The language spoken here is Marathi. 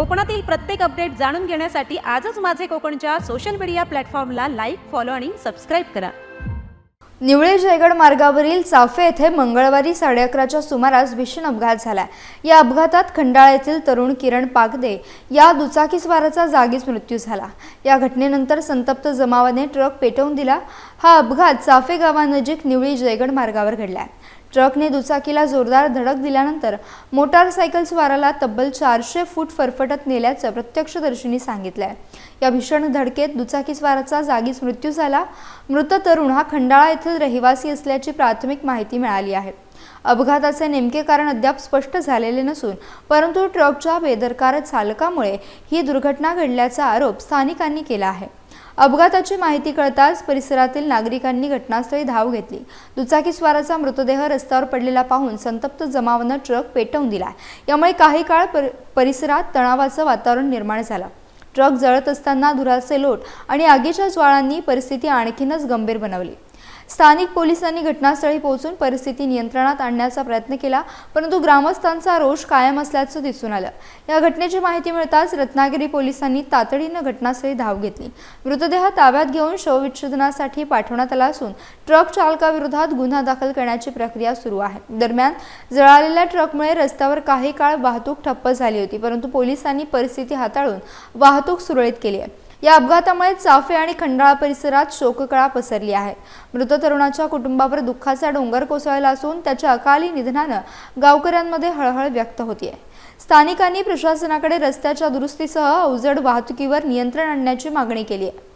कोकणातील प्रत्येक अपडेट जाणून घेण्यासाठी आजच माझे कोकणच्या सोशल मीडिया प्लॅटफॉर्मला लाईक फॉलो आणि सबस्क्राईब करा. निवळे जयगड मार्गावरील चाफे येथे मंगळवारी साडे अकराच्या सुमारास भीषण अपघात झाला. या अपघातात खंडाळा येथील तरुण किरण पागदे या दुचाकीस्वाराचा जागीच मृत्यू झाला. या घटनेनंतर संतप्त जमावाने ट्रक पेटवून दिला. हा अपघात चाफे गावानजीक निवळी जयगड मार्गावर घडला. ट्रकने दुचाकीला जोरदार धडक दिल्यानंतर मोटारसायकल स्वाराला तब्बल चारशे फूट फरफटत नेल्याचं प्रत्यक्षदर्शींनी आहे या भीषण धडकेत दुचाकीस्वाराचा जागीच मृत्यू झाला. मृत तरुण हा खंडाळा येथील रहिवासी असल्याची प्राथमिक माहिती मिळाली आहे. अपघाताचे नेमके कारण अद्याप स्पष्ट झालेले नसून परंतु ट्रकच्या बेदरकार चालकामुळे ही दुर्घटना घडल्याचा आरोप स्थानिकांनी केला आहे. अपघाताची माहिती कळताच परिसरातील नागरिकांनी घटनास्थळी धाव घेतली. दुचाकीस्वाराचा मृतदेह रस्त्यावर पडलेला पाहून संतप्त जमावानं ट्रक पेटवून दिला यामुळे काही काळ पर परिसरात तणावाचं वातावरण निर्माण झालं. ट्रक जळत असताना धुराचे लोट आणि आगीच्या ज्वाळांनी परिस्थिती आणखीनच गंभीर बनवली. स्थानिक पोलिसांनी घटनास्थळी पोहोचून परिस्थिती नियंत्रणात आणण्याचा प्रयत्न केला परंतु ग्रामस्थांचा रोष कायम असल्याचं दिसून आलं. या घटनेची माहिती मिळताच रत्नागिरी पोलिसांनी तातडीनं घटनास्थळी धाव घेतली. मृतदेह ताब्यात घेऊन शवविच्छेदनासाठी पाठवण्यात आला असून ट्रक चालकाविरोधात गुन्हा दाखल करण्याची प्रक्रिया सुरू आहे. दरम्यान जळालेल्या ट्रकमुळे रस्त्यावर काही काळ वाहतूक ठप्प झाली होती परंतु पोलिसांनी परिस्थिती हाताळून वाहतूक सुरळीत केली आहे. या अपघातामुळे चाफे आणि खंडाळा परिसरात शोककळा पसरली आहे. मृत तरुणाच्या कुटुंबावर दुःखाचा डोंगर कोसळला असून त्याच्या अकाली निधनानं गावकऱ्यांमध्ये हळहळ व्यक्त होतीये. स्थानिकांनी प्रशासनाकडे रस्त्याच्या दुरुस्तीसह अवजड वाहतुकीवर नियंत्रण आणण्याची मागणी केली आहे